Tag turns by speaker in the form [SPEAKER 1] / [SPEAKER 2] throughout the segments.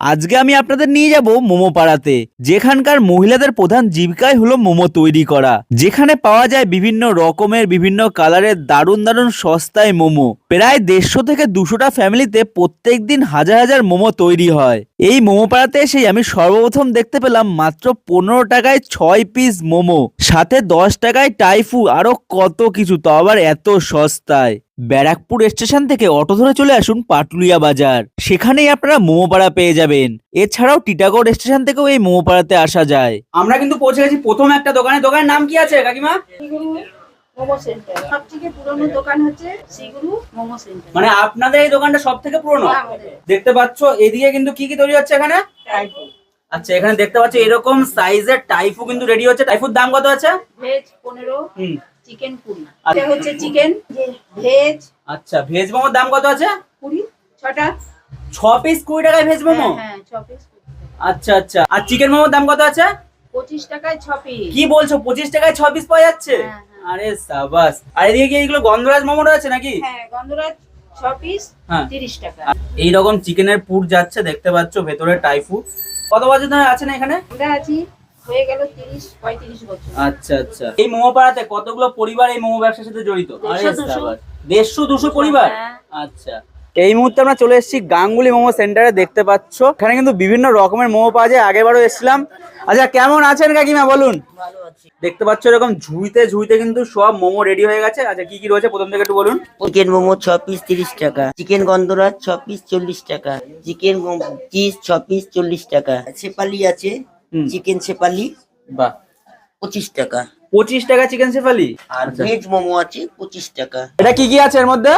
[SPEAKER 1] আজকে আমি আপনাদের নিয়ে যাব মোমো পাড়াতে, যেখানকার মহিলাদের প্রধান জীবিকাই হলো মোমো তৈরি করা। যেখানে পাওয়া যায় বিভিন্ন রকমের, বিভিন্ন কালারের দারুণ দারুণ সস্তায় মোমো। প্রায় দেড়শো থেকে দুশোটা ফ্যামিলিতে প্রত্যেক দিন হাজার হাজার মোমো তৈরি হয়। এই মোমো পাড়াতে এসেই আমি সর্বপ্রথম দেখতে পেলাম মাত্র পনেরো টাকায় ছয় পিস মোমো, সাথে দশ টাকায় টাইফু আরও কত কিছু, তো আবার এত সস্তায়। ব্যারাকপুর স্টেশন থেকে অটো ধরে চলে আসুন পাটুলিয়া বাজার। সেখানেই আপনারা মোমো পাড়া পেয়ে যাবেন। এছাড়াও টিটাগড় স্টেশন থেকেও এই মোমো পাড়াতে আসা যায়।
[SPEAKER 2] আমরা কিন্তু পৌঁছে গেছি প্রথম একটা দোকানে। দোকানের নাম কি আছে, কাকিমা?
[SPEAKER 3] মোমো সেন্টার সব থেকে পুরনো দোকান হচ্ছে শ্রীগুরু মোমো সেন্টার
[SPEAKER 2] মানে আপনাদের এই দোকানটা সব থেকে পুরনো দেখতে পাচ্ছ এদিকে কিন্তু কি কি তৈরি হচ্ছে এখানে? আচ্ছা এখানে দেখতে পাচ্ছ এরকম সাইজের টাইফু কিন্তু রেডি হচ্ছে। টাইফুর দাম কত আছে?
[SPEAKER 3] ভেজ পনেরো
[SPEAKER 2] হুম।
[SPEAKER 3] চিকেন কুড়ি। এটা হচ্ছে চিকেন ভেজ।
[SPEAKER 2] আচ্ছা ভেজ মোমোর দাম কত আছে?
[SPEAKER 3] কুড়ি ছটা।
[SPEAKER 2] ছ পিস কুড়ি টাকায় ভেজ মোমো?
[SPEAKER 3] হ্যাঁ হ্যাঁ ছ পিস
[SPEAKER 2] আচ্ছা আচ্ছা। আর চিকেন মোমোর দাম কত আছে?
[SPEAKER 3] পঁচিশ টাকায় ছ পিস
[SPEAKER 2] কি বলছো? পঁচিশ টাকায় ছ পিস পাওয়া যাচ্ছে?
[SPEAKER 3] হ্যাঁ, হ্যাঁ।
[SPEAKER 2] আরে সাবাস। আর এদিকে কি এগুলো গন্ধরাজ মোমো রয়েছে নাকি?
[SPEAKER 3] হ্যাঁ গন্ধরাজ ছ পিস
[SPEAKER 2] হ্যাঁ।
[SPEAKER 3] তিরিশ টাকা।
[SPEAKER 2] এই রকম চিকেনের পুর যাচ্ছে দেখতে পাচ্ছ ভেতরে টাইফু। কত বছর ধরে আছেন এখানে?
[SPEAKER 3] আমরা আছি হয়ে গেল বছর।
[SPEAKER 2] আচ্ছা আচ্ছা। এই মোমো পাড়াতে কতগুলো পরিবার এই মোমো ব্যবসার সাথে জড়িত? আরে
[SPEAKER 3] দেড়শো, দুশো।
[SPEAKER 2] সাবাস। পরিবার। আচ্ছা। এই মুহূর্তে আমরা চলে এসেছি গাঙ্গুলি মোমো সেন্টারে দেখতে পাচ্ছ। এখানে কিন্তু বিভিন্ন রকমের মোমো পাওয়া যায় আগেবারও এসেছিলাম। আচ্ছা কেমন আছেন কাকিমা বলুন? দেখতে পাচ্ছ এরকম ঝুড়িতে ঝুড়িতে কিন্তু সব মোমো রেডি হয়ে গেছে। আচ্ছা কি কি রয়েছে? প্রথম থেকে একটু বলুন।
[SPEAKER 4] চিকেন মোমো ছ পিস তিরিশ টাকা। চিকেন গন্ধরাজ ছ পিস চল্লিশ টাকা। চিকেন চিজ ছ পিস চল্লিশ টাকা। সেপালি আছে। চিকেন সেপালি
[SPEAKER 2] বাহ।
[SPEAKER 4] পঁচিশ টাকা।
[SPEAKER 2] পঁচিশ টাকা চিকেন সেফালি
[SPEAKER 4] আর ভেজ মোমো আছে পঁচিশ টাকা।
[SPEAKER 2] এটা কি কি আছে এর মধ্যে?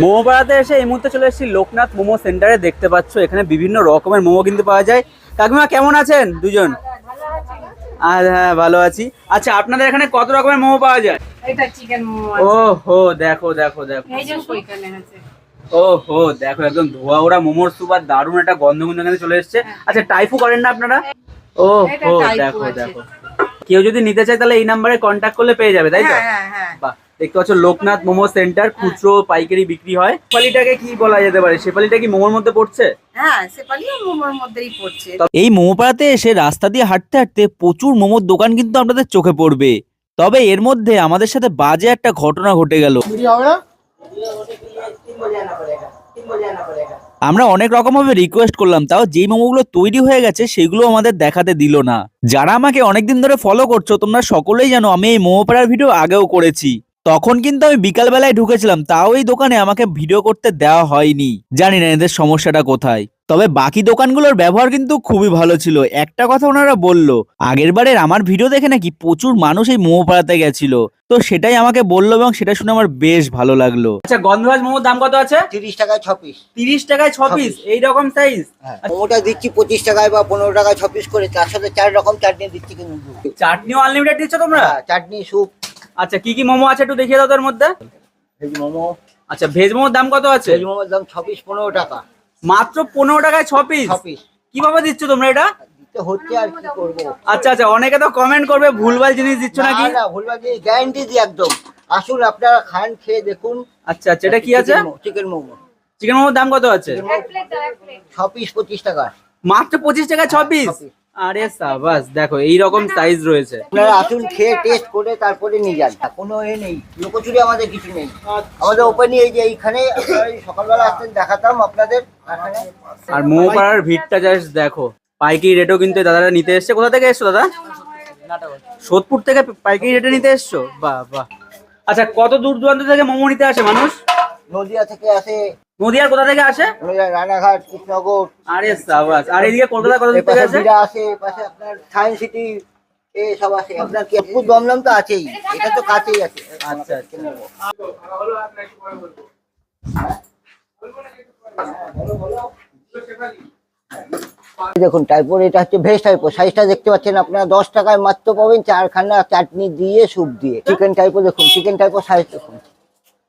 [SPEAKER 4] মোমো
[SPEAKER 2] পাড়াতে এসে এই মুহূর্তে চলে এসেছি লোকনাথ মোমো সেন্টারে দেখতে পাচ্ছ এখানে বিভিন্ন রকমের মোমো কিন্তু পাওয়া যায়। কাকিমা কেমন আছেন দুজন? হ্যাঁ ভালো আছি। আচ্ছা আপনাদের এখানে কত রকমের মোমো পাওয়া যায়?
[SPEAKER 3] এটা
[SPEAKER 2] ও হো দেখো দেখো দেখো।
[SPEAKER 3] এই যে ওইখানে আছে
[SPEAKER 2] ও হো দেখো একদম ধোয়া ওরা মোমোর সুপ আর দারুণ একটা গন্ধ গন্ধ এখানে চলে এসছে। আচ্ছা টাইফু করেন না আপনারা? ও হো দেখো দেখো। কেউ যদি নিতে চায় তাহলে এই নাম্বারে কন্ট্যাক্ট করলে পেয়ে যাবে তাই তো?
[SPEAKER 3] হ্যাঁ হ্যাঁ হ্যাঁ।
[SPEAKER 2] বাহ। দেখতে পাচ্ছ লোকনাথ মোমো সেন্টার খুচরো পাইকারি বিক্রি হয়। শেফালিটাকে কি বলা যেতে পারে? শেফালিটা কি মোমোর মধ্যে পড়ছে?
[SPEAKER 3] হ্যাঁ সেপালিও মোমোর মধ্যেই পড়ছে।
[SPEAKER 1] এই মোমো পাড়াতে এসে রাস্তা দিয়ে হাঁটতে হাঁটতে প্রচুর মোমোর দোকান কিন্তু আপনাদের চোখে পড়বে। তবে এর মধ্যে আমাদের সাথে বাজে একটা ঘটনা ঘটে গেল। আমরা অনেক রকম ভাবে রিকোয়েস্ট করলাম তাও যেই মোমোগুলো তৈরি হয়ে গেছে সেগুলো আমাদের দেখাতে দিল না। যারা আমাকে অনেকদিন ধরে ফলো করছ তোমরা সকলেই জানো আমি এই মোমো পাড়ার ভিডিও আগেও করেছি। তখন কিন্তু আমি বিকালবেলায় ঢুকেছিলাম তাও এই দোকানে আমাকে ভিডিও করতে দেওয়া হয়নি। জানি না এদের সমস্যাটা কোথায়। তবে বাকি দোকানগুলোর ব্যবহার কিন্তু খুবই ভালো ছিল। একটা কথা ওনারা বলল আগের বারের আমার ভিডিও দেখে নাকি প্রচুর মানুষ এই মোমো পাড়াতে গেছিল। তো সেটাই আমাকে বলল এবং সেটা শুনে আমার বেশ ভালো লাগল।
[SPEAKER 2] আচ্ছা গন্ধরাজ মোমোর দাম কত আছে?
[SPEAKER 4] তিরিশ টাকায় ছ পিস।
[SPEAKER 2] তিরিশ টাকায় ছ পিস? এই রকম সাইজ
[SPEAKER 4] মোমোটা দিচ্ছি পঁচিশ টাকায় বা পনেরো টাকায় ছ পিস করে তার সাথে চার রকম চাটনি দিচ্ছি কিন্তু।
[SPEAKER 2] চাটনিও আনলিমিটেড দিচ্ছ তোমরা?
[SPEAKER 4] হ্যাঁ, চাটনি স্যুপ।
[SPEAKER 2] আচ্ছা কি কি মোমো আছে একটু দেখিয়ে দাও তোর মধ্যে।
[SPEAKER 4] ভেজ মোমো।
[SPEAKER 2] আচ্ছা ভেজ মোমোর দাম কত আছে?
[SPEAKER 4] ভেজ মোমোর দাম ছ পিস পনেরো টাকা।
[SPEAKER 2] মাত্র পনেরো টাকায় ছ পিস?
[SPEAKER 4] ছ পিস।
[SPEAKER 2] কীভাবে দিচ্ছ তোমরা এটা?
[SPEAKER 4] দিতে হচ্ছে আর কি করব।
[SPEAKER 2] আচ্ছা আচ্ছা অনেকে তো কমেন্ট করবে ভুলভাল জিনিস দিচ্ছ নাকি?
[SPEAKER 4] না না ভুলবার গ্যারান্টি দিই একদম। আসুন আপনারা খান খেয়ে দেখুন।
[SPEAKER 2] আচ্ছা আচ্ছা এটা কি আছে?
[SPEAKER 4] চিকেন মোমো।
[SPEAKER 2] চিকেন মোমোর দাম কত আছে?
[SPEAKER 4] ছ পিস পঁচিশ টাকা।
[SPEAKER 2] মাত্র পঁচিশ টাকায় ছ পিস?
[SPEAKER 4] ছ piece।
[SPEAKER 2] আরে সাবাস দেখো এই রকম সাইজ রয়েছে।
[SPEAKER 4] আপনারা আসুন খেয়ে টেস্ট করে তারপরে নিয়ে যান। কোনো এ নেই লোকচুরি আমাদের কিছু নেই। আমাদের ওপেনই এই যে এইখানে আপনারা সকালবেলা আসতেন দেখাতাম আপনাদের। এখানে
[SPEAKER 2] আর মোমো পাড়ার ভিড়টা জাস্ট দেখো পাইকারি রেটও কিন্তু এই দাদারা নিতে এসছে। কোথা থেকে এসছো দাদা? সোদপুর থেকে পাইকারি রেটে নিতে এসছো? বাহ বাহ। আচ্ছা কত দূর দূরান্ত থেকে মোমো নিতে আসে মানুষ?
[SPEAKER 4] নদিয়া থেকে আসে
[SPEAKER 2] নদিয়ার কোথা থেকে আসে?
[SPEAKER 4] রানাঘাট কৃষ্ণনগর।
[SPEAKER 2] আরে সাবাস। আর এদিকে কলকাতা কত দূর থেকে আসে?
[SPEAKER 4] আসে এপাশে আপনার সায়েন্স সিটি এ সব আসে। আপনার কেপুর দমদম তো আছেই। এটা তো কাছেই আছে।
[SPEAKER 2] আচ্ছা আচ্ছা।
[SPEAKER 4] দেখুন টাইপোর এটা হচ্ছে ভেজ টাইপো সাইজটা দেখতে পাচ্ছেন আপনারা দশ টাকায় মাত্র পাবেন। চারখানা চাটনি দিয়ে স্যুপ দিয়ে। চিকেন টাইপো দেখুন চিকেন টাইপো সাইজ দেখুন।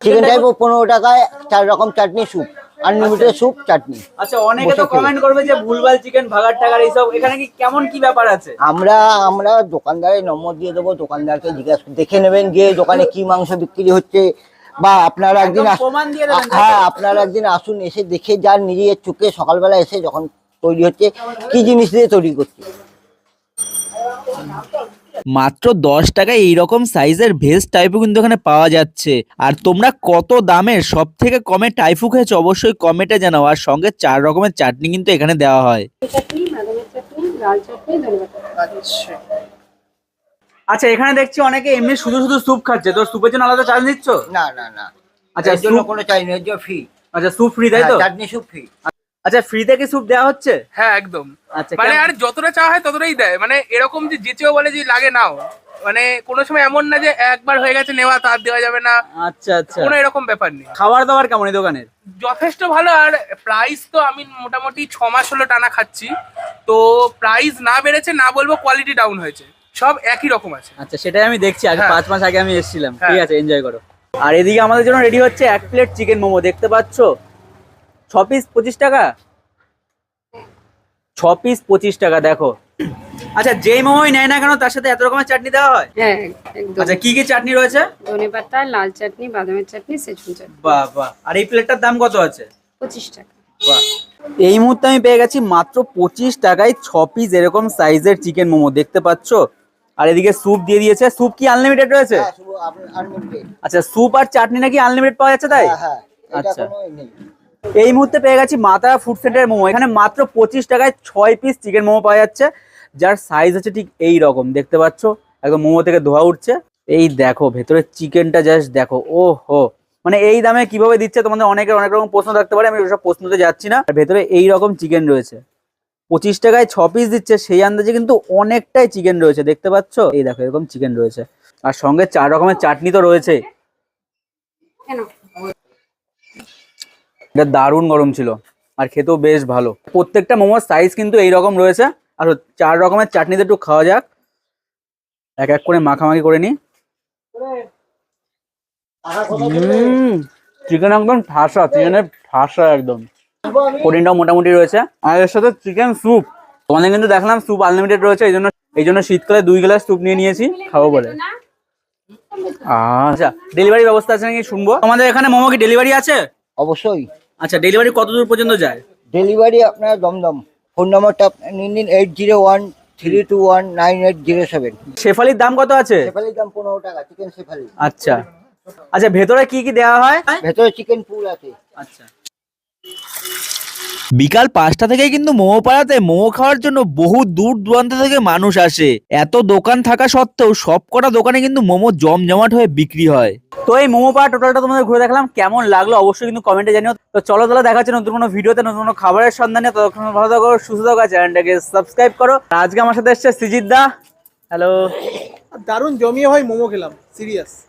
[SPEAKER 4] চিকেন টাইপো পনেরো টাকায় চার রকম chutney soup unlimited soup chutney.
[SPEAKER 2] আচ্ছা অনেকে তো কমেন্ট করবে যে ভুলভাল চিকেন ভাগার টাকার এইসব। এখানে কি কেমন কি ব্যাপার আছে?
[SPEAKER 4] আমরা আমরা দোকানদারের নম্বর দিয়ে দেবো দোকানদারকে জিজ্ঞাসা দেখে নেবেন গিয়ে দোকানে কি মাংস বিক্রি হচ্ছে। বা আপনারা একদিন? হ্যাঁ আপনারা একদিন আসুন এসে দেখে যান নিজের চোখে সকালবেলা এসে যখন তৈরি হচ্ছে কি জিনিস দিয়ে তৈরি করছে।
[SPEAKER 1] মাত্র দশ টাকায় এইরকম সাইজের ভেজ টাইফু কিন্তু এখানে পাওয়া যাচ্ছে। আর তোমরা কত দামের সব থেকে কমে টাইফু খেয়েছো অবশ্যই কমেন্টে জানাও। আর সঙ্গে চার রকমের চাটনি কিন্তু এখানে দেওয়া হয়।
[SPEAKER 3] চাটনি বাদামের চাটনি লাল চাটনি ধন্যবাদ
[SPEAKER 2] আচ্ছা এখানে দেখছি অনেকে এমনি শুধু শুধু স্যুপ খাচ্ছে। তোর স্যুপের জন্য আলাদা চার্জ দিচ্ছ
[SPEAKER 4] না না না।
[SPEAKER 2] আচ্ছা
[SPEAKER 4] এর জন্য কোনো চাই না এর জন্য ফ্রি
[SPEAKER 2] আচ্ছা স্যুপ ফ্রি তাই তো?
[SPEAKER 4] চাটনি সুপ ফ্রি
[SPEAKER 2] আচ্ছা ফ্রিতে কি স্যুপ দেওয়া হচ্ছে?
[SPEAKER 5] হ্যাঁ একদম।
[SPEAKER 2] আচ্ছা
[SPEAKER 5] মানে আর যতটা চাওয়া হয় ততটাই দেয়। মানে এরকম যে যেচেও বলে যে লাগে নাও। মানে কোনো সময় এমন না যে একবার হয়ে গেছে নেওয়া তার দেওয়া যাবে না।
[SPEAKER 2] আচ্ছা আচ্ছা।
[SPEAKER 5] কোনো এরকম ব্যাপার নেই।
[SPEAKER 2] খাবার দাবার কেমন এই দোকানের?
[SPEAKER 5] যথেষ্ট ভালো আর প্রাইস তো আমি মোটামুটি ছ মাস হলো টানা খাচ্ছি। তো প্রাইস না বেড়েছে না বলব কোয়ালিটি ডাউন হয়েছে। সব একই রকম আছে।
[SPEAKER 2] আচ্ছা সেটাই আমি দেখছি। আগে
[SPEAKER 5] হ্যাঁ।
[SPEAKER 2] পাঁচ মাস আগে আমি এসেছিলাম।
[SPEAKER 5] হ্যাঁ।
[SPEAKER 2] ঠিক আছে এনজয় করো। আর এদিকে আমাদের জন্য রেডি হচ্ছে এক প্লেট চিকেন মোমো। দেখতে পাচ্ছো? ছ পিস পঁচিশ টাকা? ছ পিস পঁচিশ টাকা দেখো। আচ্ছা যেই মোমোই নেয় না কেন তার সাথে এত রকমের চাটনি দেওয়া হয়?
[SPEAKER 3] হ্যাঁ একদম।
[SPEAKER 2] আচ্ছা কি কি চাটনি রয়েছে?
[SPEAKER 3] ধনে পাতা লাল চাটনি বাদামের চাটনি সেচুন চাটনি।
[SPEAKER 2] বাহ বাহ। আর এই প্লেটটার দাম কত আছে?
[SPEAKER 3] পঁচিশ টাকা।
[SPEAKER 2] বাহ। এই মুহূর্তে আমি পেয়ে গেছি মাত্র পঁচিশ টাকায় ছ পিস এরকম সাইজের চিকেন মোমো দেখতে পাচ্ছো? আর এদিকে স্যুপ দিয়ে দিয়েছে। স্যুপ কি আনলিমিটেড রয়েছে?
[SPEAKER 4] হ্যাঁ
[SPEAKER 2] আচ্ছা স্যুপ আর চাটনি নাকি আনলিমিটেড পাওয়া যাচ্ছে তাই?
[SPEAKER 4] হ্যাঁ হ্যাঁ
[SPEAKER 2] আচ্ছা। এই মুহূর্তে পেয়ে গেছি মাতারা ফুড সেন্টারের মোমো। এখানে মাত্র পঁচিশ টাকায় ছয় পিস চিকেন মোমো পাওয়া যাচ্ছে। যার সাইজ হচ্ছে ঠিক এই রকম, দেখতে পাচ্ছ? একদম মোমো থেকে ধোয়া উঠছে। এই দেখো ভেতরে চিকেনটা জাস্ট দেখো ও হো মানে এই দামে কীভাবে দিচ্ছে তোমাদের অনেকের অনেক রকম প্রশ্ন থাকতে পারে, আমি ওসব প্রশ্নতে যাচ্ছি না। আর ভেতরে এই রকম চিকেন রয়েছে। পঁচিশ টাকায় ছ পিস দিচ্ছে, সেই আন্দাজে কিন্তু অনেকটাই চিকেন রয়েছে, দেখতে পাচ্ছ? এই দেখো, এরকম চিকেন রয়েছে। আর সঙ্গে চার রকমের চাটনি তো রয়েছে। এটা দারুণ গরম ছিল আর খেতেও বেশ ভালো। প্রত্যেকটা মোমোর সাইজ কিন্তু এই রকম রয়েছে। আর চার রকমের চাটনিতে একটু খাওয়া যাক। এক এক করে মাখামাখি করে নি চিকেন একদম ঠাসা চিকেনের ঠাসা একদম। প্রোটিনটাও মোটামুটি রয়েছে। আর এর সাথে চিকেন স্যুপ তোমাদের কিন্তু দেখলাম স্যুপ আনলিমিটেড রয়েছে, এই জন্য এই জন্য শীতকালে দুই গ্লাস স্যুপ নিয়ে নিয়েছি, খাব বলে। আচ্ছা ডেলিভারি ব্যবস্থা আছে নাকি শুনব? আমাদের এখানে মোমো কি ডেলিভারি আছে?
[SPEAKER 4] অবশ্যই।
[SPEAKER 2] আচ্ছা ডেলিভারি কত দূর পর্যন্ত যায়?
[SPEAKER 4] ডেলিভারি আপনার দমদম। ফোন নম্বরটা নিন নিন eight zero one three two one nine eight zero seven
[SPEAKER 2] শেফালির দাম কত আছে?
[SPEAKER 4] শেফালির দাম পনেরো টাকা চিকেন শেফালি।
[SPEAKER 2] আচ্ছা। আচ্ছা ভেতরে কি কি দেওয়া হয়?
[SPEAKER 4] ভেতরে চিকেন পুর আছে।
[SPEAKER 2] আচ্ছা।
[SPEAKER 1] বিকাল পাঁচটা থেকে কিন্তু মোমো পাড়াতে মোমো খাওয়ার জন্য বহু দূর দূরান্ত থেকে মানুষ আসে। এত দোকান থাকা সত্ত্বেও সব কটা দোকানে কিন্তু মোমো জমজমাট হয়ে বিক্রি হয়।
[SPEAKER 2] তো এই মোমো পাড়া টোটালটা তোমাদের ঘুরে দেখলাম কেমন লাগল অবশ্যই কিন্তু কমেন্টে জানিও। তো চলো তাহলে দেখা হচ্ছে নতুন কোনো ভিডিওতে নতুন কোনো খাবারের সন্ধানে। ততক্ষণ ভালো থাকো সুস্থ থাকো চ্যানেলটাকে সাবস্ক্রাইব করো। আজকে আমার সাথে এসছে সিজিত দা। হ্যালো
[SPEAKER 6] দারুণ জমিয়ে হয় মোমো খেলাম সিরিয়াস